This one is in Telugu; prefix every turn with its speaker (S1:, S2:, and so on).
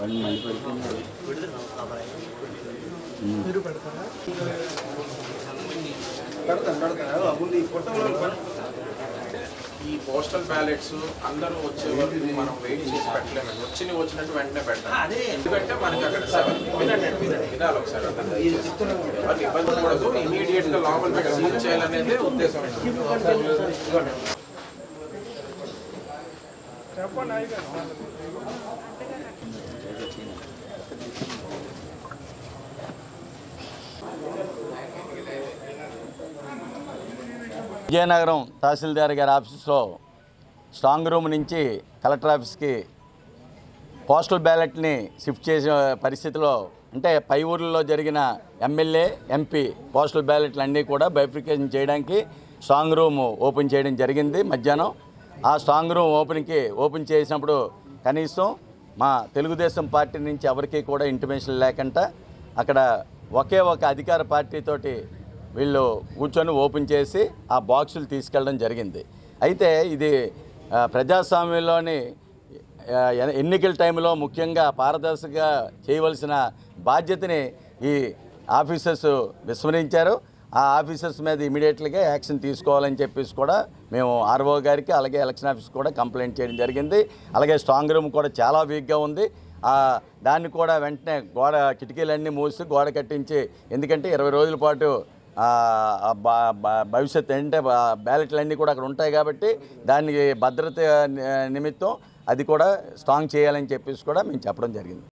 S1: చేసుకుంటారు ఈ పోస్టల్ బ్యాలెట్స్ అందరూ వచ్చే వరకు మనం వెయిట్ చేసి పెట్టలేము. వచ్చిన వచ్చినట్టు వెంటనే పెట్టాలి ఎందుకంటే మనకి అక్కడ సెవెన్ వినండి వినండి వినాలి ఒకసారి వాళ్ళు ఇబ్బంది పడదు ఇమీడియట్గా లోపల పెట్టి సీల్ చేయాలనేది ఉద్దేశం.
S2: చెప్పండి విజయనగరం తహసీల్దార్ గారి ఆఫీస్లో స్ట్రాంగ్ రూమ్ నుంచి కలెక్టర్ ఆఫీస్కి పోస్టల్ బ్యాలెట్ని షిఫ్ట్ చేసే పరిస్థితిలో అంటే పై ఊర్లలో జరిగిన ఎమ్మెల్యే ఎంపీ పోస్టల్ బ్యాలెట్లు అన్నీ కూడా బైఫికేషన్ చేయడానికి స్ట్రాంగ్ రూమ్ ఓపెన్ చేయడం జరిగింది మధ్యాహ్నం. ఆ స్ట్రాంగ్ రూమ్ ఓపెన్కి ఓపెన్ చేసినప్పుడు కనీసం మా తెలుగుదేశం పార్టీ నుంచి ఎవరికీ కూడా ఇంటిమేషన్ లేకుండా అక్కడ ఒకే ఒక అధికార పార్టీతోటి వీళ్ళు కూర్చొని ఓపెన్ చేసి ఆ బాక్సులు తీసుకెళ్ళడం జరిగింది. అయితే ఇది ప్రజాస్వామ్యంలోని ఎన్నికల టైంలో ముఖ్యంగా పారదర్శకంగా చేయవలసిన బాధ్యతని ఈ ఆఫీసర్స్ విస్మరించారు. ఆ ఆఫీసర్స్ మీద ఇమీడియట్లీగా యాక్షన్ తీసుకోవాలని చెప్పేసి కూడా మేము ఆర్ఓ గారికి అలాగే ఎలక్షన్ ఆఫీస్ కూడా కంప్లైంట్ చేయడం జరిగింది. అలాగే స్ట్రాంగ్ రూమ్ కూడా చాలా వీక్గా ఉంది. దాన్ని కూడా వెంటనే గోడ కిటికీలన్నీ మూసి గోడ కట్టించి ఎందుకంటే ఇరవై రోజుల పాటు భవిష్యత్ ఏంటంటే బ్యాలెట్లు అన్నీ కూడా అక్కడ ఉంటాయి కాబట్టి దానికి భద్రత నిమిత్తం అది కూడా స్ట్రాంగ్ చేయాలని చెప్పేసి కూడా మేము చెప్పడం జరిగింది.